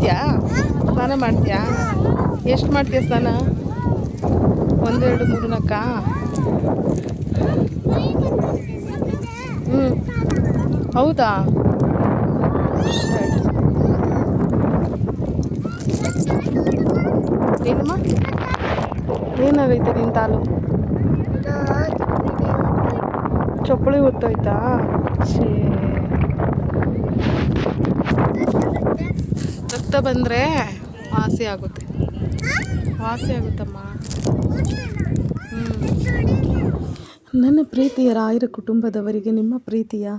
ಮಾಡ್ತೀಯಾ? ಸ್ನಾನ ಮಾಡ್ತೀಯಾ? ಎಷ್ಟು ಮಾಡ್ತೀಯ ಸ್ನಾನ? ಒಂದೆರಡು ಮೂರು ನಾಲ್ಕ ಹ್ಞೂ ಹೌದಾ. ಏನಮ್ಮ ಏನಾಗೈತೆ ನಿನ್ನ ತಾಲು? ಚಪ್ಪಳಿ ಹೊತ್ತೋಯ್ತಾ? ಛೇ. ರಕ್ತ ಬಂದರೆ ವಾಸಿ ಆಗುತ್ತೆ. ವಾಸಿ ಆಗುತ್ತಮ್ಮ. ನನ್ನ ಪ್ರೀತಿಯ ರಾಯರ ಕುಟುಂಬದವರಿಗೆ, ನಿಮ್ಮ ಪ್ರೀತಿಯ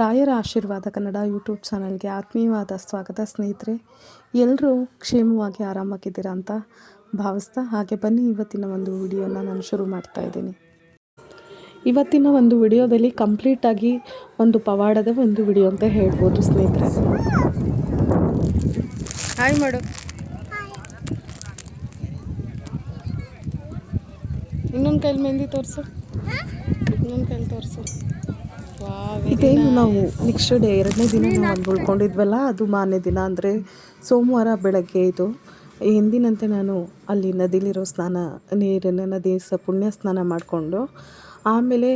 ರಾಯರ ಆಶೀರ್ವಾದ ಕನ್ನಡ ಯೂಟ್ಯೂಬ್ ಚಾನಲ್ಗೆ ಆತ್ಮೀಯವಾದ ಸ್ವಾಗತ ಸ್ನೇಹಿತರೆ. ಎಲ್ಲರೂ ಕ್ಷೇಮವಾಗಿ ಆರಾಮಾಗಿದ್ದೀರಾ ಅಂತ ಭಾವಿಸ್ತಾ ಹಾಗೆ ಬನ್ನಿ, ಇವತ್ತಿನ ಒಂದು ವಿಡಿಯೋನ ನಾನು ಶುರು ಮಾಡ್ತಾ ಇದ್ದೀನಿ. ಇವತ್ತಿನ ಒಂದು ವಿಡಿಯೋದಲ್ಲಿ ಕಂಪ್ಲೀಟಾಗಿ ಒಂದು ಪವಾಡದ ಒಂದು ವಿಡಿಯೋ ಅಂತ ಹೇಳ್ಬೋದು ಸ್ನೇಹಿತರೆ. ಹಾಯ್ ಮಾಡು. ಇನ್ನೊಂದು ಕೈಲಿ ಮೆಹಂದಿ ತೋರಿಸು. ಇನ್ನೊಂದು ಕೈಲಿ ತೋರಿಸು. ಇದೇನು ನಾವು ನೆಕ್ಸ್ಟ್ ಡೇ ಎರಡನೇ ದಿನ ನಾವು ಉಳ್ಕೊಂಡಿದ್ವಲ್ಲ ಅದು ಮಾರನೇ ದಿನ. ಅಂದರೆ ಸೋಮವಾರ ಬೆಳಗ್ಗೆ ಇದು. ಎಂದಿನಂತೆ ನಾನು ಅಲ್ಲಿ ನದಿಲಿರೋ ಸ್ನಾನ ನೀರನ್ನು ನದಿ ಸ ಪುಣ್ಯ ಸ್ನಾನ ಮಾಡಿಕೊಂಡು ಆಮೇಲೆ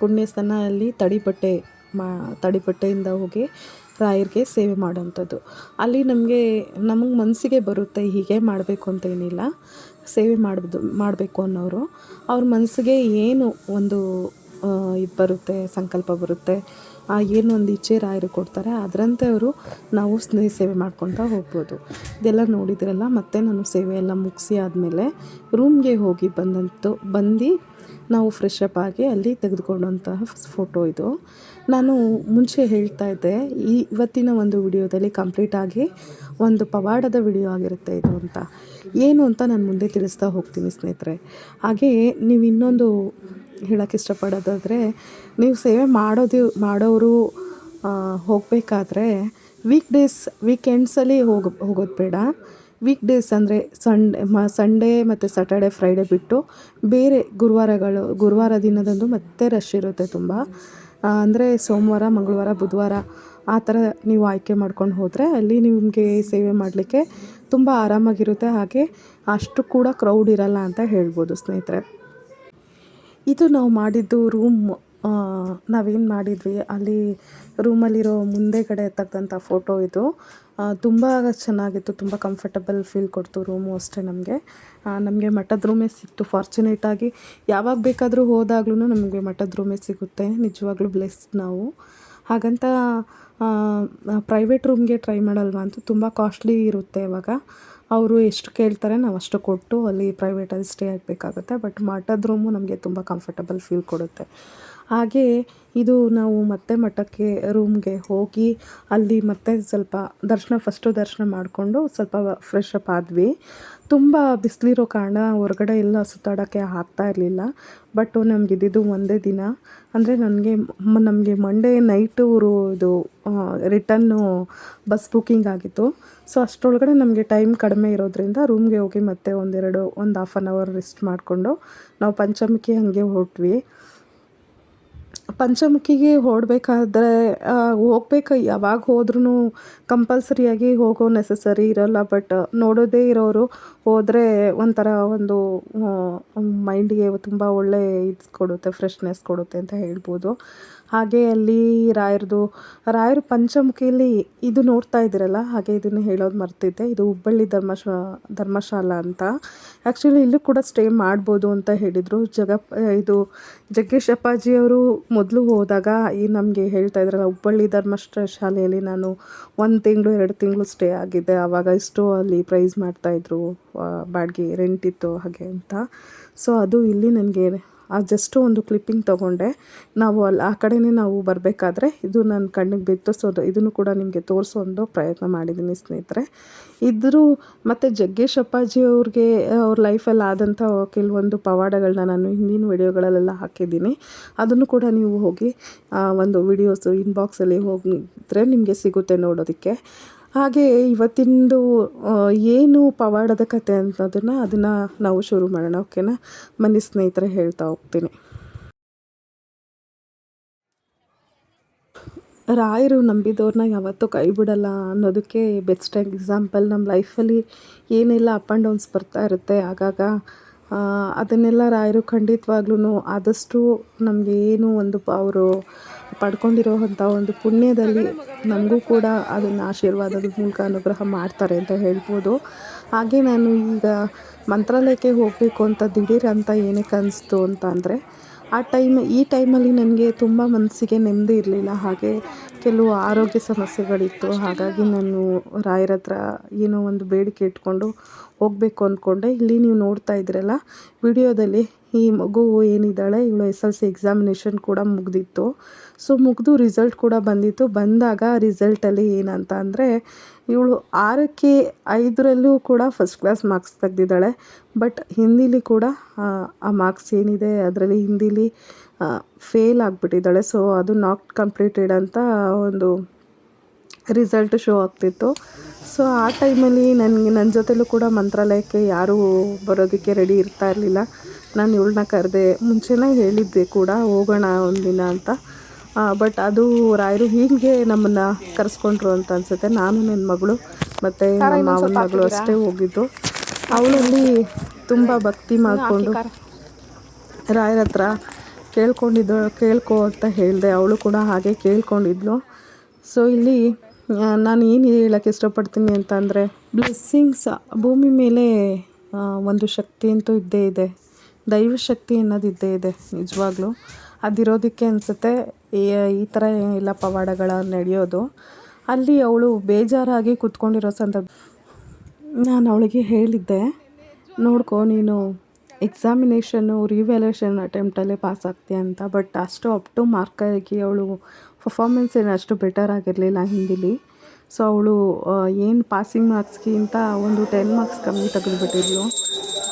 ಪುಣ್ಯ ಸ್ನಾನ ಅಲ್ಲಿ ತಡಿಪಟ್ಟೆ ಮಾ ತಡಿಪಟ್ಟೆಯಿಂದ ಹೋಗಿ ರಾಯರಿಗೆ ಸೇವೆ ಮಾಡೋವಂಥದ್ದು. ಅಲ್ಲಿ ನಮಗೆ ನಮಗೆ ಮನಸ್ಸಿಗೆ ಬರುತ್ತೆ ಹೀಗೆ ಮಾಡಬೇಕು ಅಂತ ಏನಿಲ್ಲ. ಸೇವೆ ಮಾಡೋದು ಮಾಡಬೇಕು ಅನ್ನೋರು. ಅವ್ರ ಮನಸ್ಸಿಗೆ ಏನು ಒಂದು ಇದು ಬರುತ್ತೆ, ಸಂಕಲ್ಪ ಬರುತ್ತೆ, ಆ, ಏನು ಒಂದು ಇಚ್ಛೆ ರಾಯರು ಕೊಡ್ತಾರೆ, ಅದರಂತೆ ಅವರು ನಾವು ಸ್ನೇಹ ಸೇವೆ ಮಾಡ್ಕೊತಾ ಹೋಗ್ಬೋದು. ಇದೆಲ್ಲ ನೋಡಿದ್ರಲ್ಲ, ಮತ್ತೆ ನಾನು ಸೇವೆ ಎಲ್ಲ ಮುಗಿಸಿ ಆದಮೇಲೆ ರೂಮ್ಗೆ ಹೋಗಿ ಬಂದಂತು, ಬಂದು ನಾವು ಫ್ರೆಶ್ ಅಪ್ ಆಗಿ ಅಲ್ಲಿ ತೆಗೆದುಕೊಂಡಂತಹ ಫೋಟೋ ಇದು. ನಾನು ಮುಂಚೆ ಹೇಳ್ತಾ ಇದ್ದೆ, ಈ ಇವತ್ತಿನ ಒಂದು ವಿಡಿಯೋದಲ್ಲಿ ಕಂಪ್ಲೀಟಾಗಿ ಒಂದು ಪವಾಡದ ವಿಡಿಯೋ ಆಗಿರುತ್ತೆ ಇದು ಅಂತ. ಏನು ಅಂತ ನಾನು ಮುಂದೆ ತಿಳಿಸ್ತಾ ಹೋಗ್ತೀನಿ ಸ್ನೇಹಿತರೆ. ಹಾಗೆ ನೀವು ಇನ್ನೊಂದು ಹೇಳೋಕ್ಕೆ ಇಷ್ಟಪಡೋದಾದರೆ, ನೀವು ಸೇವೆ ಮಾಡೋದು, ಮಾಡೋರು ಹೋಗಬೇಕಾದ್ರೆ ವೀಕ್ ಡೇಸ್ ವೀಕೆಂಡ್ಸಲ್ಲಿ ಹೋಗ, ಹೋಗೋದು ಬೇಡ. ವೀಕ್ ಡೇಸ್ ಅಂದರೆ ಸಂಡೆ ಮ ಸಂಡೇ ಮತ್ತು ಸ್ಯಾಟರ್ಡೆ ಫ್ರೈಡೇ ಬಿಟ್ಟು ಬೇರೆ ಗುರುವಾರಗಳು, ಗುರುವಾರ ದಿನದಂದು ಮತ್ತೆ ರಶ್ ಇರುತ್ತೆ ತುಂಬ. ಅಂದರೆ ಸೋಮವಾರ, ಮಂಗಳವಾರ, ಬುಧವಾರ ಆ ಥರ ನೀವು ಆಯ್ಕೆ ಮಾಡ್ಕೊಂಡು ಹೋದರೆ ಅಲ್ಲಿ ನಿಮಗೆ ಸೇವೆ ಮಾಡಲಿಕ್ಕೆ ತುಂಬ ಆರಾಮಾಗಿರುತ್ತೆ. ಹಾಗೆ ಅಷ್ಟು ಕೂಡ ಕ್ರೌಡ್ ಇರಲ್ಲ ಅಂತ ಹೇಳ್ಬೋದು ಸ್ನೇಹಿತರೆ. ಇದು ನಾವು ಮಾಡಿದ್ದು ರೂಮ್ ನಾವೇನು ಮಾಡಿದ್ವಿ, ಅಲ್ಲಿ ರೂಮಲ್ಲಿರೋ ಮುಂದೆಗಡೆ ತೆಗೆದಂಥ ಫೋಟೋ ಇದು. ತುಂಬ ಚೆನ್ನಾಗಿತ್ತು, ತುಂಬ ಕಂಫರ್ಟಬಲ್ ಫೀಲ್ ಕೊಡ್ತು ರೂಮು ಅಷ್ಟೇ ನಮಗೆ. ನಮಗೆ ಮಠದ ರೂಮೇ ಸಿಕ್ತು. ಫಾರ್ಚುನೇಟಾಗಿ ಯಾವಾಗ ಬೇಕಾದರೂ ಹೋದಾಗ್ಲೂ ನಮಗೆ ಮಠದ ರೂಮೇ ಸಿಗುತ್ತೆ. ನಿಜವಾಗ್ಲೂ ಬ್ಲೆಸ್ ನಾವು. ಹಾಗಂತ ಪ್ರೈವೇಟ್ ರೂಮ್ಗೆ ಟ್ರೈ ಮಾಡಲ್ವಾ ಅಂತ ತುಂಬ ಕಾಸ್ಟ್ಲಿ ಇರುತ್ತೆ ಇವಾಗ. ಅವರು ಎಷ್ಟು ಕೇಳ್ತಾರೆ ನಾವು ಅಷ್ಟು ಕೊಟ್ಟು ಅಲ್ಲಿ ಪ್ರೈವೇಟಲ್ಲಿ ಸ್ಟೇ ಆಗಬೇಕಾಗುತ್ತೆ. ಬಟ್ ಮಠದ ರೂಮು ನಮಗೆ ತುಂಬ ಕಂಫರ್ಟಬಲ್ ಫೀಲ್ ಕೊಡುತ್ತೆ. ಹಾಗೆ ಇದು ನಾವು ಮತ್ತೆ ಮಠಕ್ಕೆ ರೂಮ್ಗೆ ಹೋಗಿ ಅಲ್ಲಿ ಮತ್ತೆ ಸ್ವಲ್ಪ ದರ್ಶನ ಫಸ್ಟು ದರ್ಶನ ಮಾಡಿಕೊಂಡು ಸ್ವಲ್ಪ ಫ್ರೆಶ್ ಅಪ್ ಆದ್ವಿ. ತುಂಬ ಬಿಸಿಲಿರೋ ಕಾರಣ ಹೊರಗಡೆ ಎಲ್ಲ ಸುತ್ತಾಡೋಕ್ಕೆ ಆಗ್ತಾ ಇರಲಿಲ್ಲ. ಬಟ್ ನಮ್ಗೆ ಇದ್ದಿದ್ದು ಒಂದೇ ದಿನ. ಅಂದರೆ ನನಗೆ, ನಮಗೆ ಮಂಡೇ ನೈಟು ಇದು ರಿಟನ್ನು ಬಸ್ ಬುಕ್ಕಿಂಗ್ ಆಗಿತ್ತು. ಸೊ ಅಷ್ಟರೊಳಗಡೆ ನಮಗೆ ಟೈಮ್ ಕಡಿಮೆ ಇರೋದ್ರಿಂದ ರೂಮ್ಗೆ ಹೋಗಿ ಮತ್ತೆ ಒಂದೆರಡು, ಒಂದು ಹಾಫ್ ಆನ್ ಅವರ್ ರೆಸ್ಟ್ ಮಾಡಿಕೊಂಡು ನಾವು ಪಂಚಮುಖಿ ಹಾಗೆ ಹೊರಟ್ವಿ. ಪಂಚಮುಖಿಗೆ ಹೊಡಬೇಕಾದ್ರೆ ಹೋಗ್ಬೇಕು. ಯಾವಾಗ ಹೋದ್ರೂ ಕಂಪಲ್ಸರಿಯಾಗಿ ಹೋಗೋ ನೆಸಸರಿ ಇರೋಲ್ಲ. ಬಟ್ ನೋಡೋದೇ ಇರೋರು ಹೋದರೆ ಒಂಥರ ಒಂದು ಮೈಂಡಿಗೆ ತುಂಬ ಒಳ್ಳೆ ಇದು ಕೊಡುತ್ತೆ ಫ್ರೆಶ್ನೆಸ್ ಕೊಡುತ್ತೆ ಅಂತ ಹೇಳ್ಬೋದು. ಹಾಗೆ ಅಲ್ಲಿ ರಾಯರದು, ರಾಯರು ಪಂಚಮುಖಿಯಲ್ಲಿ ಇದು ನೋಡ್ತಾ ಇದ್ದೀರಲ್ಲ, ಹಾಗೆ ಇದನ್ನು ಹೇಳೋದು ಮರ್ತಿದ್ದೆ. ಇದು ಹುಬ್ಬಳ್ಳಿ ಧರ್ಮಶಾ ಧರ್ಮಶಾಲಾ ಅಂತ. ಆ್ಯಕ್ಚುಲಿ ಇಲ್ಲೂ ಕೂಡ ಸ್ಟೇ ಮಾಡ್ಬೋದು ಅಂತ ಹೇಳಿದರು. ಜಗ, ಇದು ಜಗ್ಗೇಶ್ ಅಪ್ಪಾಜಿಯವರು ಮೊದಲು ಹೋದಾಗ ಈ ನಮಗೆ ಹೇಳ್ತಾ ಇದ್ರಲ್ಲ, ಹುಬ್ಬಳ್ಳಿ ಧರ್ಮಶಾಲೆಯಲ್ಲಿ ನಾನು ಒಂದು ತಿಂಗಳು, ಎರಡು ತಿಂಗಳು ಸ್ಟೇ ಆಗಿದ್ದೆ. ಆವಾಗ ಇಷ್ಟು ಅಲ್ಲಿ ಪ್ರೈಸ್ ಮಾಡ್ತಾಯಿದ್ರು ಬಾಡಿಗೆ ರೆಂಟ್ ಇತ್ತು ಹಾಗೆ ಅಂತ. ಸೊ ಅದು ಇಲ್ಲಿ ನನಗೆ ಜಸ್ಟು ಒಂದು ಕ್ಲಿಪ್ಪಿಂಗ್ ತೊಗೊಂಡೆ. ನಾವು ಅಲ್ಲಿ ಆ ಕಡೆಯೇ ನಾವು ಬರಬೇಕಾದ್ರೆ ಇದು ನನ್ನ ಕಣ್ಣಿಗೆ ಬಿತ್ತು ಇದನ್ನು ಕೂಡ ನಿಮಗೆ ತೋರಿಸೋ ಒಂದು ಪ್ರಯತ್ನ ಮಾಡಿದ್ದೀನಿ ಸ್ನೇಹಿತರೆ. ಇದ್ದರೂ ಮತ್ತು ಜಗ್ಗೇಶ್ ಅಪ್ಪಾಜಿ ಅವ್ರಿಗೆ, ಅವ್ರ ಲೈಫಲ್ಲಿ ಆದಂಥ ಕೆಲವೊಂದು ಪವಾಡಗಳನ್ನ ನಾನು ಹಿಂದಿನ ವಿಡಿಯೋಗಳಲ್ಲೆಲ್ಲ ಹಾಕಿದ್ದೀನಿ. ಅದನ್ನು ಕೂಡ ನೀವು ಹೋಗಿ ಒಂದು ವಿಡಿಯೋಸು ಇನ್ಬಾಕ್ಸಲ್ಲಿ ಹೋಗಿದ್ರೆ ನಿಮಗೆ ಸಿಗುತ್ತೆ ನೋಡೋದಕ್ಕೆ. ಹಾಗೆ ಇವತ್ತಿಂದು ಏನು ಪವಾಡದ ಕತೆ ಅನ್ನೋದನ್ನು ಅದನ್ನು ನಾವು ಶುರು ಮಾಡೋಣ, ಓಕೆನಾ? ಮನೆ ಸ್ನೇಹಿತರೆ, ಹೇಳ್ತಾ ಹೋಗ್ತೀನಿ. ರಾಯರು ನಂಬಿದವ್ರನ್ನ ಯಾವತ್ತೂ ಕೈ ಬಿಡಲ್ಲ ಅನ್ನೋದಕ್ಕೆ ಬೆಸ್ಟ್ ಎಕ್ಸಾಂಪಲ್ ನಮ್ಮ ಲೈಫಲ್ಲಿ ಏನೆಲ್ಲ ಅಪ್ ಆ್ಯಂಡ್ ಡೌನ್ಸ್ ಬರ್ತಾ ಇರುತ್ತೆ. ಆಗಾಗ ಅದನ್ನೆಲ್ಲ ರಾಯರು ಖಂಡಿತವಾಗ್ಲೂ ಆದಷ್ಟು ನಮಗೆ ಏನು ಒಂದು ಪ ಪಡ್ಕೊಂಡಿರೋವಂಥ ಒಂದು ಪುಣ್ಯದಲ್ಲಿ ನಮಗೂ ಕೂಡ ಅದನ್ನು ಆಶೀರ್ವಾದದ ಮೂಲಕ ಅನುಗ್ರಹ ಮಾಡ್ತಾರೆ ಅಂತ ಹೇಳ್ಬೋದು. ಹಾಗೆ ನಾನು ಈಗ ಮಂತ್ರಾಲಯಕ್ಕೆ ಹೋಗಬೇಕು ಅಂತ ದಿಢೀರ್ ಅಂತ ಏನಕ್ಕೆ ಅನಿಸ್ತು ಅಂತ ಅಂದರೆ, ಆ ಟೈಮ್, ಈ ಟೈಮಲ್ಲಿ ನನಗೆ ತುಂಬ ಮನಸ್ಸಿಗೆ ನೆಮ್ಮದಿ ಇರಲಿಲ್ಲ. ಹಾಗೆ ಕೆಲವು ಆರೋಗ್ಯ ಸಮಸ್ಯೆಗಳಿತ್ತು. ಹಾಗಾಗಿ ನಾನು ರಾಯರ ಹತ್ರ ಏನೋ ಒಂದು ಬೇಡಿಕೆ ಇಟ್ಕೊಂಡು ಹೋಗಬೇಕು ಅಂದ್ಕೊಂಡೆ. ಇಲ್ಲಿ ನೀವು ನೋಡ್ತಾ ಇದ್ದೀರಲ್ಲ, ವಿಡಿಯೋದಲ್ಲಿ ಈ ಮಗು ಏನಿದ್ದಾಳೆ ಇವಳು ಎಸ್ ಎಲ್ ಸಿ ಎಕ್ಸಾಮಿನೇಷನ್ ಕೂಡ ಮುಗ್ದಿತ್ತು. ಸೊ ಮುಗಿದು ರಿಸಲ್ಟ್ ಕೂಡ ಬಂದಿತ್ತು. ಬಂದಾಗ ರಿಸಲ್ಟಲ್ಲಿ ಏನಂತ ಅಂದರೆ ಇವಳು ಆರಕ್ಕೆ ಐದರಲ್ಲೂ ಕೂಡ ಫಸ್ಟ್ ಕ್ಲಾಸ್ ಮಾರ್ಕ್ಸ್ ತೆಗೆದಿದ್ದಾಳೆ. ಬಟ್ ಹಿಂದಿಲಿ ಕೂಡ ಆ, ಮಾರ್ಕ್ಸ್ ಏನಿದೆ ಅದರಲ್ಲಿ ಹಿಂದಿಲಿ ಫೇಲ್ ಆಗಿಬಿಟ್ಟಿದ್ದಾಳೆ. ಸೊ ಅದು ನಾಟ್ ಕಂಪ್ಲೀಟೆಡ್ ಅಂತ ಒಂದು ರಿಸಲ್ಟ್ ಶೋ ಆಗ್ತಿತ್ತು. ಸೊ ಆ ಟೈಮಲ್ಲಿ ನನಗೆ ನನ್ನ ಜೊತೆಲೂ ಕೂಡ ಮಂತ್ರಾಲಯಕ್ಕೆ ಯಾರೂ ಬರೋದಕ್ಕೆ ರೆಡಿ ಇರ್ತಾ ಇರಲಿಲ್ಲ. ನಾನು ಇವಳನ್ನ ಕರೆದೆ ಮುಂಚೆನೇ ಹೇಳಿದ್ದೆ ಕೂಡ ಹೋಗೋಣ ಒಂದಿನ ಅಂತ. ಬಟ್ ಅದು ರಾಯರು ಹೀಗೆ ನಮ್ಮನ್ನು ಕರೆಸ್ಕೊಂಡ್ರು ಅಂತ ಅನಿಸುತ್ತೆ. ನಾನು ನನ್ನ ಮಗಳು ಮತ್ತು ನಮ್ಮ ಮಾವನ ಮಗಳು ಅಷ್ಟೇ ಹೋಗಿದ್ದು. ಅವಳಲ್ಲಿ ತುಂಬ ಭಕ್ತಿ ಮಾಡಿಕೊಂಡು ರಾಯರ ಹತ್ರ ಕೇಳ್ಕೊಂಡಿದ್ದು ಕೇಳ್ಕೊ ಅಂತ ಹೇಳಿದೆ. ಅವಳು ಕೂಡ ಹಾಗೆ ಕೇಳ್ಕೊಂಡಿದ್ಲು. ಸೊ ಇಲ್ಲಿ ನಾನು ಏನು ಹೇಳೋಕ್ಕೆ ಇಷ್ಟಪಡ್ತೀನಿ ಅಂತ ಅಂದರೆ ಬ್ಲೆಸ್ಸಿಂಗ್ಸ್ ಭೂಮಿ ಮೇಲೆ ಒಂದು ಶಕ್ತಿ ಅಂತೂ ಇದ್ದೇ ಇದೆ. ದೈವ ಶಕ್ತಿ ಅನ್ನೋದು ಇದ್ದೇ ಇದೆ, ನಿಜವಾಗ್ಲೂ. ಅದಿರೋದಕ್ಕೆ ಅನಿಸುತ್ತೆ, ಈ ಥರ ಏನಿಲ್ಲ ಪವಾಡಗಳ ನಡೆಯೋದು. ಅಲ್ಲಿ ಅವಳು ಬೇಜಾರಾಗಿ ಕುತ್ಕೊಂಡಿರೋ ಸಂದರ್ಭ ನಾನು ಅವಳಿಗೆ ಹೇಳಿದ್ದೆ, ನೋಡ್ಕೊ, ನೀನು ಎಕ್ಸಾಮಿನೇಷನ್ನು ರಿವ್ಯಾಲ್ಯೂಷನ್ ಅಟೆಂಪ್ಟಲ್ಲೇ ಪಾಸ್ ಆಗ್ತೀಯ ಅಂತ ಬಟ್ ಅಷ್ಟು ಅಪ್ ಟು ಮಾರ್ಕ್ ಆಗಿ ಅವಳು ಪರ್ಫಾರ್ಮೆನ್ಸ್ ಏನು ಅಷ್ಟು ಬೆಟರ್ ಆಗಿರಲಿಲ್ಲ ಹಿಂದಿಲಿ. ಸೊ ಅವಳು ಏನು ಪಾಸಿಂಗ್ ಮಾರ್ಕ್ಸ್ಗಿಂತ ಒಂದು ಟೆನ್ ಮಾರ್ಕ್ಸ್ ಕಮ್ಮಿ ತೆಗೆದುಬಿಟ್ಟಿದ್ಲು.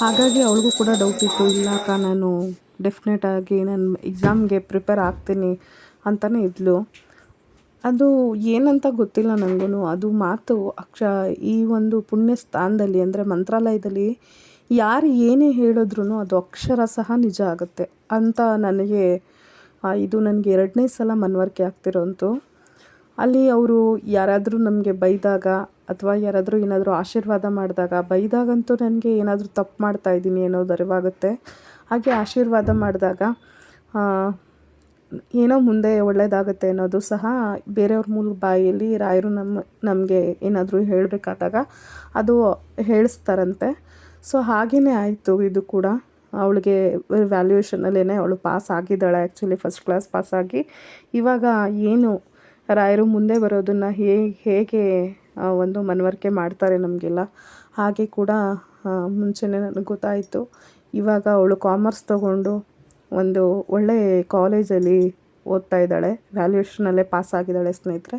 ಹಾಗಾಗಿ ಅವಳಿಗೂ ಕೂಡ ಡೌಟ್ ಇತ್ತು, ಇಲ್ಲ ಅಕ್ಕ, ನಾನು ಡೆಫಿನೆಟಾಗಿ ನಾನು ಎಕ್ಸಾಮ್ಗೆ ಪ್ರಿಪೇರ್ ಆಗ್ತೀನಿ ಅಂತಲೇ ಇದ್ಲು. ಅದು ಏನಂತ ಗೊತ್ತಿಲ್ಲ ನನಗೂ ಅದು ಮಾತು ಅಕ್ಷ, ಈ ಒಂದು ಪುಣ್ಯ ಸ್ಥಾನದಲ್ಲಿ ಅಂದರೆ ಮಂತ್ರಾಲಯದಲ್ಲಿ ಯಾರು ಏನೇ ಹೇಳಿದ್ರು ಅದು ಅಕ್ಷರ ಸಹ ನಿಜ ಆಗುತ್ತೆ ಅಂತ ನನಗೆ ಇದು ನನಗೆ ಎರಡನೇ ಸಲ ಮನವರಿಕೆ ಆಗ್ತಿರೋಂತು. ಅಲ್ಲಿ ಅವರು ಯಾರಾದರೂ ನಮಗೆ ಬೈದಾಗ ಅಥವಾ ಯಾರಾದರೂ ಏನಾದರೂ ಆಶೀರ್ವಾದ ಮಾಡಿದಾಗ, ಬೈದಾಗಂತೂ ನನಗೆ ಏನಾದರೂ ತಪ್ಪು ಮಾಡ್ತಾ ಇದ್ದೀನಿ ಅನ್ನೋದು ಅರಿವಾಗುತ್ತೆ ಹಾಗೆ ಆಶೀರ್ವಾದ ಮಾಡಿದಾಗ ಏನೋ ಮುಂದೆ ಒಳ್ಳೆಯದಾಗುತ್ತೆ ಅನ್ನೋದು ಸಹ ಬೇರೆಯವ್ರ ಮೂಲ ಬಾಯಲ್ಲಿ ರಾಯರು ನಮ್ಮ ನಮಗೆ ಏನಾದರೂ ಹೇಳಬೇಕಾದಾಗ ಅದು ಹೇಳಿಸ್ತಾರಂತೆ. ಸೊ ಹಾಗೆಯೇ ಆಯಿತು ಇದು ಕೂಡ. ಅವಳಿಗೆ ವ್ಯಾಲ್ಯೂಯೇಷನಲ್ಲೇ ಅವಳು ಪಾಸ್ ಆಗಿದ್ದಾಳೆ. ಆ್ಯಕ್ಚುಲಿ ಫಸ್ಟ್ ಕ್ಲಾಸ್ ಪಾಸಾಗಿ ಇವಾಗ ಏನು ರಾಯರು ಮುಂದೆ ಬರೋದನ್ನು ಹೇಗೆ ಹೇಗೆ ಒಂದು ಮನವರಿಕೆ ಮಾಡ್ತಾರೆ ನಮಗೆಲ್ಲ. ಹಾಗೆ ಕೂಡ ಮುಂಚೆನೆ ನನಗೆ ಗೊತ್ತಾಯಿತು. ಇವಾಗ ಅವಳು ಕಾಮರ್ಸ್ ತಗೊಂಡು ಒಂದು ಒಳ್ಳೆ ಕಾಲೇಜಲ್ಲಿ ಓದ್ತಾ ಇದ್ದಾಳೆ. ವ್ಯಾಲ್ಯೂಯೇಷನಲ್ಲೇ ಪಾಸ್ ಆಗಿದ್ದಾಳೆ ಸ್ನೇಹಿತರೆ.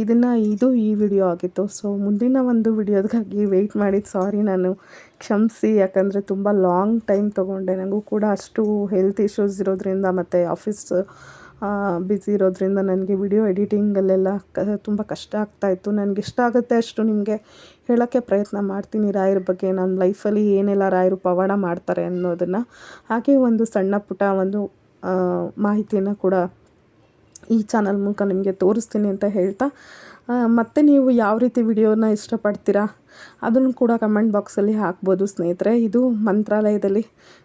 ಇದನ್ನು, ಇದು ಈ ವಿಡಿಯೋ ಆಗಿತ್ತು. ಸೊ ಮುಂದಿನ ಒಂದು ವಿಡಿಯೋದಾಗಿ ವೆಯ್ಟ್ ಮಾಡಿದ ಸಾರಿ ನಾನು ಕ್ಷಮಿಸಿ, ಯಾಕಂದರೆ ತುಂಬ ಲಾಂಗ್ ಟೈಮ್ ತೊಗೊಂಡೆ. ನನಗೂ ಕೂಡ ಅಷ್ಟು ಹೆಲ್ತ್ ಇಶ್ಯೂಸ್ ಇರೋದ್ರಿಂದ ಮತ್ತು ಆಫೀಸ್ ಬ್ಯುಸಿ ಇರೋದ್ರಿಂದ ನನಗೆ ವಿಡಿಯೋ ಎಡಿಟಿಂಗಲ್ಲೆಲ್ಲ ಕ, ತುಂಬ ಕಷ್ಟ ಆಗ್ತಾಯಿತ್ತು ನನಗೆ ಇಷ್ಟ ಆಗುತ್ತೆ ಅಷ್ಟು ನಿಮಗೆ ಹೇಳೋಕ್ಕೆ ಪ್ರಯತ್ನ ಮಾಡ್ತೀನಿ ರಾಯರ ಬಗ್ಗೆ. ನನ್ನ ಲೈಫಲ್ಲಿ ಏನೆಲ್ಲ ರಾಯರು ಪವಾಡ ಮಾಡ್ತಾರೆ ಅನ್ನೋದನ್ನು ಹಾಗೆ ಒಂದು ಸಣ್ಣ ಪುಟ್ಟ ಒಂದು ಮಾಹಿತಿಯನ್ನು ಕೂಡ ಈ ಚಾನಲ್ ಮೂಲಕ ನಿಮಗೆ ತೋರಿಸ್ತೀನಿ ಅಂತ ಹೇಳ್ತಾ ಮತ್ತೆ ನೀವು ಯಾವ ರೀತಿ ವಿಡಿಯೋನ ಇಷ್ಟಪಡ್ತೀರಾ ಅದನ್ನು ಕೂಡ ಕಮೆಂಟ್ ಬಾಕ್ಸಲ್ಲಿ ಹಾಕ್ಬೋದು ಸ್ನೇಹಿತರೆ. ಇದು ಮಂತ್ರಾಲಯದಲ್ಲಿ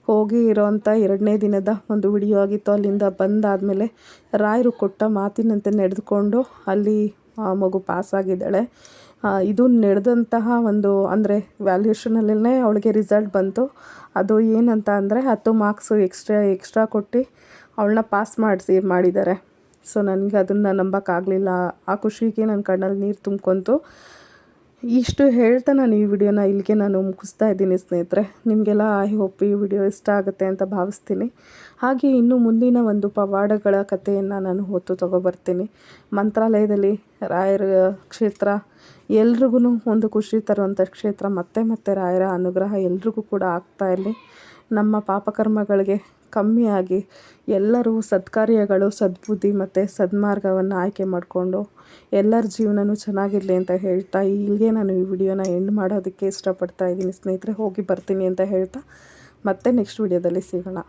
ಹೋಗಿ ಇರೋವಂಥ ಎರಡನೇ ದಿನದ ಒಂದು ವಿಡಿಯೋ ಆಗಿತ್ತು. ಅಲ್ಲಿಂದ ಬಂದಾದಮೇಲೆ ರಾಯರು ಕೊಟ್ಟ ಮಾತಿನಂತೆ ನಡೆದುಕೊಂಡು ಅಲ್ಲಿ ಮಗು ಪಾಸಾಗಿದ್ದಾಳೆ ಇದು ನಡೆದಂತಹ ಒಂದು, ಅಂದರೆ ವ್ಯಾಲ್ಯೂಷನಲ್ಲೇ ಅವಳಿಗೆ ರಿಸಲ್ಟ್ ಬಂತು. ಅದು ಏನಂತ ಅಂದರೆ ಹತ್ತು ಮಾರ್ಕ್ಸು ಎಕ್ಸ್ಟ್ರಾ ಎಕ್ಸ್ಟ್ರಾ ಕೊಟ್ಟು ಅವಳನ್ನ ಪಾಸ್ ಮಾಡಿಸಿ, ಮಾಡಿದ್ದಾರೆ. ಸೊ ನನಗೆ ಅದನ್ನು ನಂಬೋಕ್ಕಾಗಲಿಲ್ಲ. ಆ ಖುಷಿಗೆ ನನ್ನ ಕಣ್ಣಲ್ಲಿ ನೀರು ತುಂಬ್ಕೊಂತು. ಇಷ್ಟು ಹೇಳ್ತಾ ನಾನು ಈ ವಿಡಿಯೋನ ಇಲ್ಲಿಗೆ ನಾನು ಮುಗಿಸ್ತಾ ಇದ್ದೀನಿ ಸ್ನೇಹಿತರೆ. ನಿಮಗೆಲ್ಲ ಐ ಹೋಪ್ ಈ ವಿಡಿಯೋ ಇಷ್ಟ ಆಗುತ್ತೆ ಅಂತ ಭಾವಿಸ್ತೀನಿ. ಹಾಗೆ ಇನ್ನು ಮುಂದಿನ ಒಂದು ಪವಾಡಗಳ ಕಥೆಯನ್ನು ನಾನು ಹೊತ್ತು ತಗೊಬರ್ತೀನಿ. ಮಂತ್ರಾಲಯದಲ್ಲಿ ರಾಯರ ಕ್ಷೇತ್ರ ಎಲ್ರಿಗೂ ಒಂದು ಖುಷಿ ತರುವಂಥ ಕ್ಷೇತ್ರ, ಮತ್ತೆ ಮತ್ತೆ ರಾಯರ ಅನುಗ್ರಹ ಎಲ್ರಿಗೂ ಕೂಡ ಆಗ್ತಾ ಇರಲಿ. ನಮ್ಮ ಪಾಪಕರ್ಮಗಳಿಗೆ ಕಮ್ಮಿಯಾಗಿ ಎಲ್ಲರೂ ಸತ್ಕಾರ್ಯಗಳು, ಸದ್ಬುದ್ಧಿ ಮತ್ತು ಸದ್ಮಾರ್ಗವನ್ನು ಆಯ್ಕೆ ಮಾಡಿಕೊಂಡು ಎಲ್ಲರ ಜೀವನವೂ ಚೆನ್ನಾಗಿರಲಿ ಅಂತ ಹೇಳ್ತಾ, ಇಲ್ಲಿಗೆ ನಾನು ಈ ವಿಡಿಯೋನ ಎಂಡ್ ಮಾಡೋದಕ್ಕೆ ಇಷ್ಟಪಡ್ತಾ ಇದ್ದೀನಿ. ಸ್ನೇಹಿತರೆ, ಹೋಗಿ ಬರ್ತೀನಿ ಅಂತ ಹೇಳ್ತಾ, ಮತ್ತೆ ನೆಕ್ಸ್ಟ್ ವಿಡಿಯೋದಲ್ಲಿ ಸಿಗೋಣ.